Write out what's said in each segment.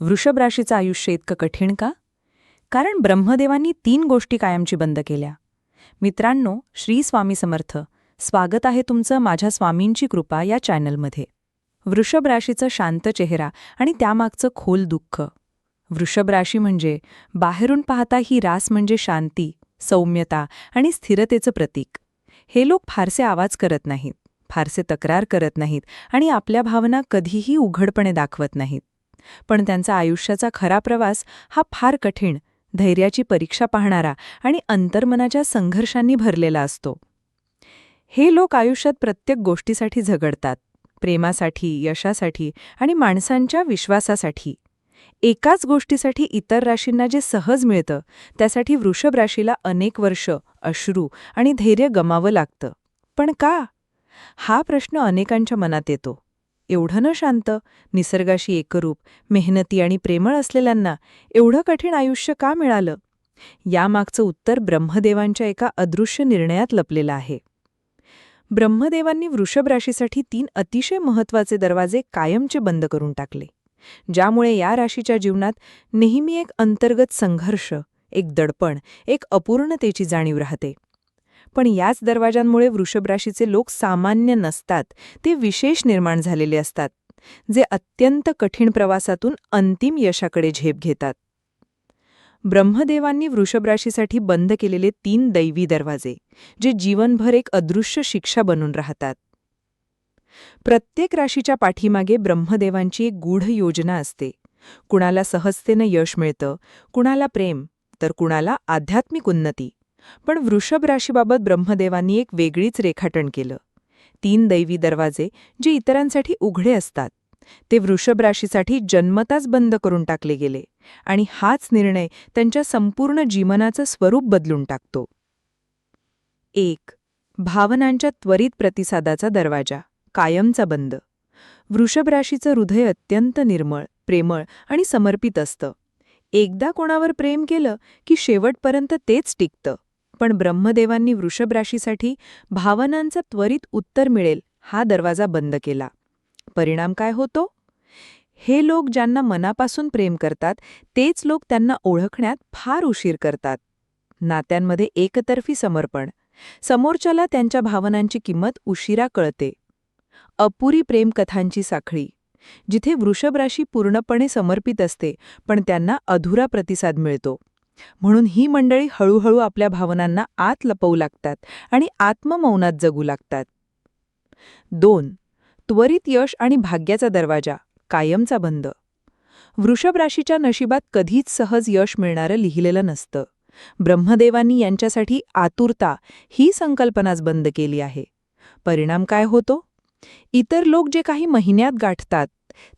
वृषभ राशीचं आयुष्य इतकं कठीण का? कारण ब्रह्मदेवांनी तीन गोष्टी कायमची बंद केल्या. मित्रांनो श्री स्वामी समर्थ स्वागत आहे तुमचं माझ्या स्वामींची कृपा या चॅनलमध्ये. वृषभ राशीचं शांत चेहरा आणि त्यामागचं खोल दुःख. वृषभ राशी म्हणजे बाहेरून पाहता ही रास म्हणजे शांती सौम्यता आणि स्थिरतेचं प्रतीक. हे लोक फारसे आवाज करत नाहीत फारसे तक्रार करत नाहीत आणि आपल्या भावना कधीही उघडपणे दाखवत नाहीत. पण त्यांचा आयुष्याचा खरा प्रवास हा फार कठीण धैर्याची परीक्षा पाहणारा आणि अंतर्मनाच्या संघर्षांनी भरलेला असतो. हे लोक आयुष्यात प्रत्येक गोष्टीसाठी झगडतात प्रेमासाठी यशासाठी आणि माणसांच्या विश्वासासाठी. एकाच गोष्टीसाठी इतर राशींना जे सहज मिळतं त्यासाठी वृषभ राशीला अनेक वर्ष अश्रू आणि धैर्य गमावं लागतं. पण का? हा प्रश्न अनेकांच्या मनात येतो. एवढं न शांत निसर्गाशी एकरूप मेहनती आणि प्रेमळ असलेल्यांना एवढं कठीण आयुष्य का मिळालं? यामागचं उत्तर ब्रह्मदेवांच्या एका अदृश्य निर्णयात लपलेलं आहे. ब्रह्मदेवांनी वृषभ राशीसाठी तीन अतिशय महत्त्वाचे दरवाजे कायमचे बंद करून टाकले ज्यामुळे या राशीच्या जीवनात नेहमी एक अंतर्गत संघर्ष एक दडपण एक अपूर्णतेची जाणीव राहते. पण याच दरवाजांमुळे वृषभ राशीचे लोक सामान्य नसतात. ते विशेष निर्माण झालेले असतात जे अत्यंत कठीण प्रवासातून अंतिम यशाकडे झेप घेतात. ब्रह्मदेवांनी वृषभ राशीसाठी बंद केलेले तीन दैवी दरवाजे जे जीवनभर एक अदृश्य शिक्षा बनून राहतात. प्रत्येक राशीच्या पाठीमागे ब्रह्मदेवांची एक गूढ योजना असते. कुणाला सहजतेनं यश मिळतं कुणाला प्रेम तर कुणाला आध्यात्मिक उन्नती. पण वृषभ राशीबाबत ब्रह्मदेवांनी एक वेगळीच रेखाटन केलं. तीन दैवी दरवाजे जे इतरांसाठी उघडे असतात. ते वृषभ राशीसाठी जन्मताच बंद करून टाकले गेले आणि हाच निर्णय त्यांच्या संपूर्ण जीवनाचं स्वरूप बदलून टाकतो. एक भावनांच्या त्वरित प्रतिसादाचा दरवाजा कायमचा बंद. वृषभ राशीचं हृदय अत्यंत निर्मळ प्रेमळ आणि समर्पित असतं. एकदा कोणावर प्रेम केलं की शेवटपर्यंत तेच टिकतं. पण ब्रह्मदेवांनी वृषभ राशीसाठी भावनांचं त्वरित उत्तर मिळेल हा दरवाजा बंद केला. परिणाम काय होतो? हे लोक ज्यांना मनापासून प्रेम करतात तेच लोक त्यांना ओळखण्यात फार उशीर करतात. नात्यांमध्ये एकतर्फी समर्पण. समोरच्याला त्यांच्या भावनांची किंमत उशिरा कळते. अपुरी प्रेमकथांची साखळी. जिथे वृषभ राशी पूर्णपणे समर्पित असते पण त्यांना अधुरा प्रतिसाद मिळतो. म्हणून ही मंडळी हळूहळू आपल्या भावनांना आत लपवू लागतात आणि आत्ममौनात जगू लागतात. दोन त्वरित यश आणि भाग्याचा दरवाजा कायमचा बंद. वृषभ राशीच्या नशिबात कधीच सहज यश मिळणारं लिहिलेलं नसतं. ब्रह्मदेवांनी यांच्यासाठी आतुरता ही संकल्पनाच बंद केली आहे. परिणाम काय होतो? इतर लोक जे काही महिन्यात गाठतात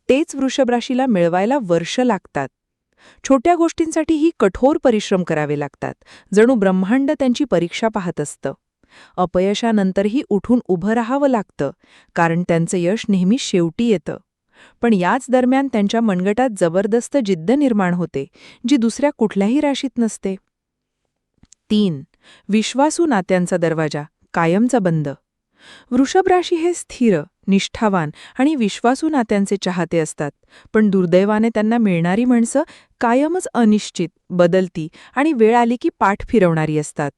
तेच वृषभ राशीला मिळवायला वर्ष लागतात. छोट्या गोष्टींसाठीही कठोर परिश्रम करावे लागतात. जणू ब्रह्मांड त्यांची परीक्षा पाहत असतं. अपयशानंतरही उठून उभं राहावं लागतं कारण त्यांचं यश नेहमी शेवटी येतं. पण याच दरम्यान त्यांच्या मनगटात जबरदस्त जिद्द निर्माण होते जी दुसऱ्या कुठल्याही राशीत नसते. तीन. विश्वासू नात्यांचा दरवाजा कायमचा बंद. वृषभ राशी हे स्थिर निष्ठावान आणि विश्वासू नात्यांचे चाहते असतात. पण दुर्दैवाने त्यांना मिळणारी माणसं कायमच अनिश्चित बदलती आणि वेळ आली की पाठ फिरवणारी असतात.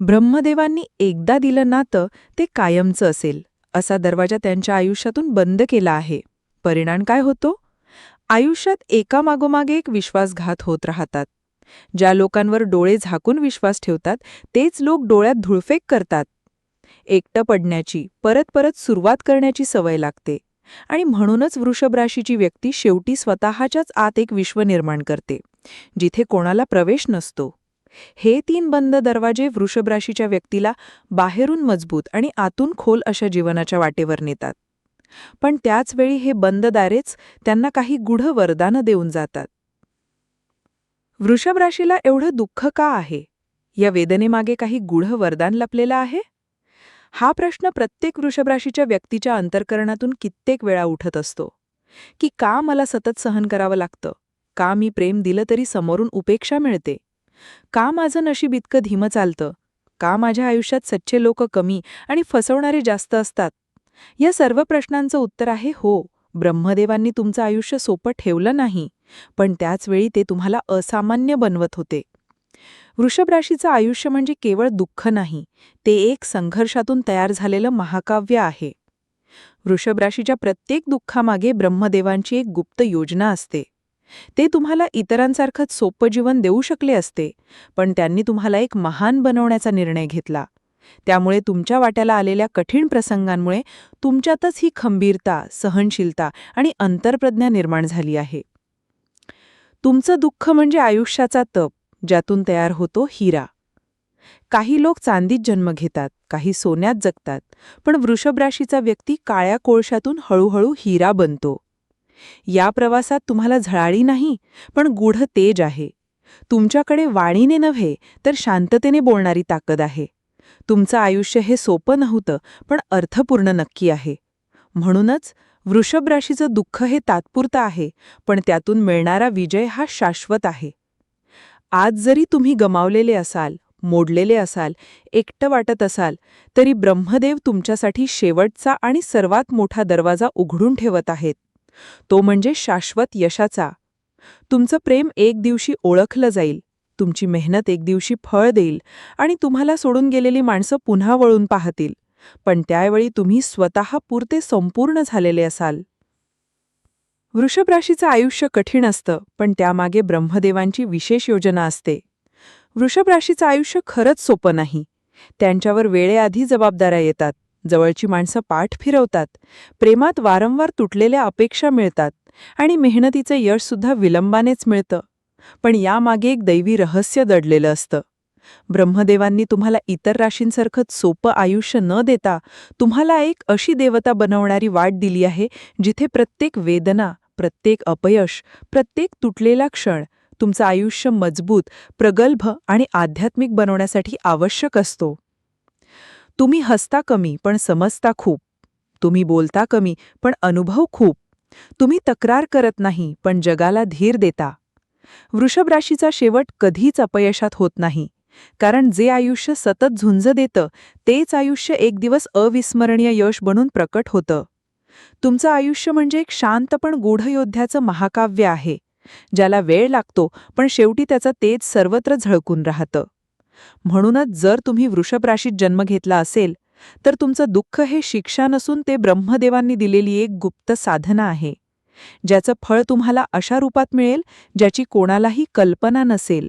ब्रह्मदेवांनी एकदा दिलं नातं ते कायमचं असेल असा दरवाजा त्यांच्या आयुष्यातून बंद केला आहे. परिणाम काय होतो? आयुष्यात एकामागोमागे एक विश्वासघात होत राहतात. ज्या लोकांवर डोळे झाकून विश्वास ठेवतात तेच लोक डोळ्यात धुळफेक करतात. एकटं पडण्याची परत परत सुरुवात करण्याची सवय लागते. आणि म्हणूनच वृषभ राशीची व्यक्ती शेवटी स्वतःच्याच आत एक विश्व निर्माण करते जिथे कोणाला प्रवेश नसतो. हे तीन बंद दरवाजे वृषभ राशीच्या व्यक्तीला बाहेरून मजबूत आणि आतून खोल अशा जीवनाच्या वाटेवर नेतात. पण त्याचवेळी हे बंद दारेच त्यांना काही गूढ वरदानं देऊन जातात. वृषभ राशीला एवढं दुःख का आहे? या वेदनेमागे काही गूढ वरदान लपलेलं आहे? हा प्रश्न प्रत्येक वृषभराशीच्या व्यक्तीच्या अंतर्करणातून कित्येक वेळा उठत असतो. की का मला सतत सहन करावं लागतं? का मी प्रेम दिलं तरी समोरून उपेक्षा मिळते? का माझं नशीब इतकं धीमं चालतं? का माझ्या आयुष्यात सच्चे लोक कमी आणि फसवणारे जास्त असतात? या सर्व प्रश्नांचं उत्तर आहे हो. ब्रह्मदेवांनी तुमचं आयुष्य सोपं ठेवलं नाही पण त्याचवेळी ते तुम्हाला असामान्य बनवत होते. वृषभ राशीचं आयुष्य म्हणजे केवळ दुःख नाही ते एक संघर्षातून तयार झालेलं महाकाव्य आहे. वृषभ राशीच्या प्रत्येक दुःखामागे ब्रह्मदेवांची एक गुप्त योजना असते. ते तुम्हाला इतरांसारखंच सोपं जीवन देऊ शकले असते पण त्यांनी तुम्हाला एक महान बनवण्याचा निर्णय घेतला. त्यामुळे तुमच्या वाट्याला आलेल्या कठीण प्रसंगांमुळे तुमच्यातच ही खंबीरता सहनशीलता आणि अंतर्प्रज्ञा निर्माण झाली आहे. तुमचं दुःख म्हणजे आयुष्याचा तप. ज्यातून तयार होतो हिरा. काही लोक चांदीत जन्म घेतात काही सोन्यात जगतात पण वृषभ राशीचा व्यक्ती काळ्या कोळशातून हळूहळू हिरा बनतो. या प्रवासात तुम्हाला झळाळी नाही पण गूढ तेज आहे. तुमच्याकडे वाणीने नव्हे तर शांततेने बोलणारी ताकद आहे. तुमचं आयुष्य हे सोपं नव्हतं पण अर्थपूर्ण नक्की आहे. म्हणूनच वृषभ राशीचं दुःख हे तात्पुरतं आहे पण त्यातून मिळणारा विजय हा शाश्वत आहे. आज जरी तुम्ही गमावलेले असाल मोडलेले असाल एकटं वाटत असाल तरी ब्रह्मदेव तुमच्यासाठी शेवटचा आणि सर्वात मोठा दरवाजा उघडून ठेवत आहेत. तो म्हणजे शाश्वत यशाचा. तुमचं प्रेम एक दिवशी ओळखलं जाईल तुमची मेहनत एक दिवशी फळ देईल आणि तुम्हाला सोडून गेलेली माणसं पुन्हा वळून पाहतील. पण त्यावेळी तुम्ही स्वतः पुरते संपूर्ण झालेले असाल. वृषभ राशीचं आयुष्य कठीण असतं पण त्यामागे ब्रह्मदेवांची विशेष योजना असते. वृषभ राशीचं आयुष्य खरंच सोपं नाही. त्यांच्यावर वेळेआधी जबाबदाऱ्या येतात जवळची माणसं पाठ फिरवतात प्रेमात वारंवार तुटलेल्या अपेक्षा मिळतात आणि मेहनतीचं यशसुद्धा विलंबानेच मिळतं. पण यामागे एक दैवी रहस्य दडलेलं असतं. ब्रह्मदेवांनी तुम्हाला इतर राशींसारखंच सोपं आयुष्य न देता तुम्हाला एक अशी देवता बनवणारी वाट दिली आहे जिथे प्रत्येक वेदना प्रत्येक अपयश प्रत्येक तुटलेला क्षण तुमचं आयुष्य मजबूत प्रगल्भ आणि आध्यात्मिक बनवण्यासाठी आवश्यक असतो. तुम्ही हसता कमी पण समजता खूप. तुम्ही बोलता कमी पण अनुभव खूप. तुम्ही तक्रार करत नाही पण जगाला धीर देता. वृषभ राशीचा शेवट कधीच अपयशात होत नाही. कारण जे आयुष्य सतत झुंज देतं तेच आयुष्य एक दिवस अविस्मरणीय यश बनून प्रकट होतं. तुमचं आयुष्य म्हणजे एक शांत पण गूढयोद्ध्याचं महाकाव्य आहे. ज्याला वेळ लागतो पण शेवटी त्याचं तेज सर्वत्र झळकून राहतं. म्हणूनच जर तुम्ही वृषभ राशीत जन्म घेतला असेल तर तुमचं दुःख हे शिक्षा नसून ते ब्रह्मदेवांनी दिलेली एक गुप्त साधना आहे. ज्याचं फळ तुम्हाला अशा रूपात मिळेल ज्याची कोणालाही कल्पना नसेल.